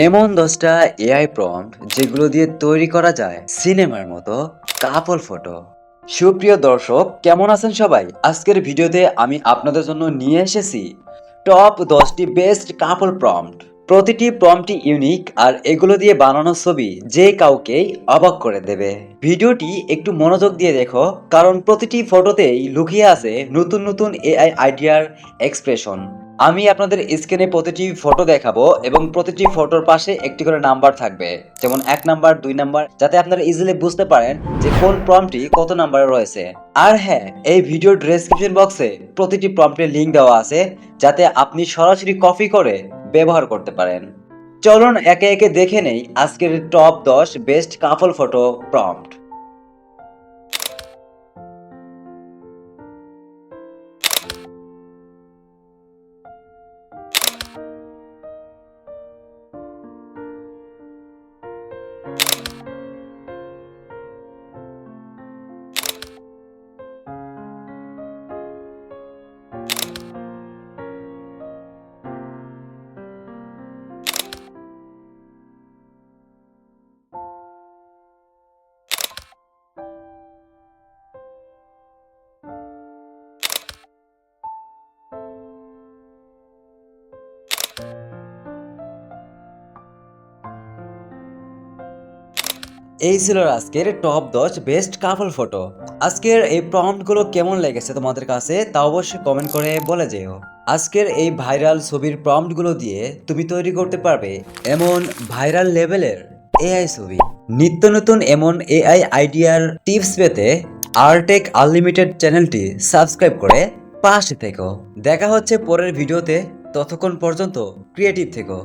এমন দশটা AI prompt যেগুলো দিয়ে তৈরি করা যায় সিনেমার মতো কাপল ফটো সুপ্রিয় দর্শক, কেমন আছেন সবাই? আজকের ভিডিওতে আমি আপনাদের জন্য নিয়ে এসেছি টপ দশটি বেস্ট কাপল প্রম্পট প্রতিটি প্রম্পটি ইউনিক আর এগুলো দিয়ে বানানো ছবি যে কাউকেই অবাক করে দেবে। ভিডিওটি একটু মনোযোগ দিয়ে দেখো, কারণ প্রতিটি ফটোতেই লুকিয়ে আছে নতুন নতুন এআই আইডিয়ার এক্সপ্রেশন আমি আপনাদের স্ক্রিনে প্রতিটি ফটো দেখাবো এবং প্রতিটি ফটোর পাশে একটি করে নাম্বার থাকবে। যেমন এক নাম্বার দুই নাম্বার যাতে আপনারা ইজিলি বুঝতে পারেন যে কোন প্রম্পটি কত নাম্বারে রয়েছে। আর হ্যাঁ এই ভিডিওর ডেসক্রিপশন বক্সে প্রতিটি প্রম্পটের লিংক দেওয়া আছে, যাতে আপনি সরাসরি কপি করে ব্যবহার করতে পারেন। চলুন একে একে দেখে নেই আজকের টপ দশ বেস্ট কাপল ফটো প্রম্পট এই ছিল আজকের টপ দশ বেস্ট কাপল ফটো আজকের এই প্রম্পটগুলো কেমন লেগেছে তোমাদের কাছে তা অবশ্যই কমেন্ট করে বলে যেও। আজকের এই ভাইরাল ছবির প্রম্পটগুলো দিয়ে তুমি তৈরি করতে পারবে এমন ভাইরাল লেভেলের এআই ছবি। নিত্য নতুন এমন এআই আইডিয়ার টিপস পেতে আরটেক আনলিমিটেড চ্যানেলটি সাবস্ক্রাইব করে পাশে থেকো। দেখা হচ্ছে পরের ভিডিওতে ততক্ষণ পর্যন্ত ক্রিয়েটিভ থেকো।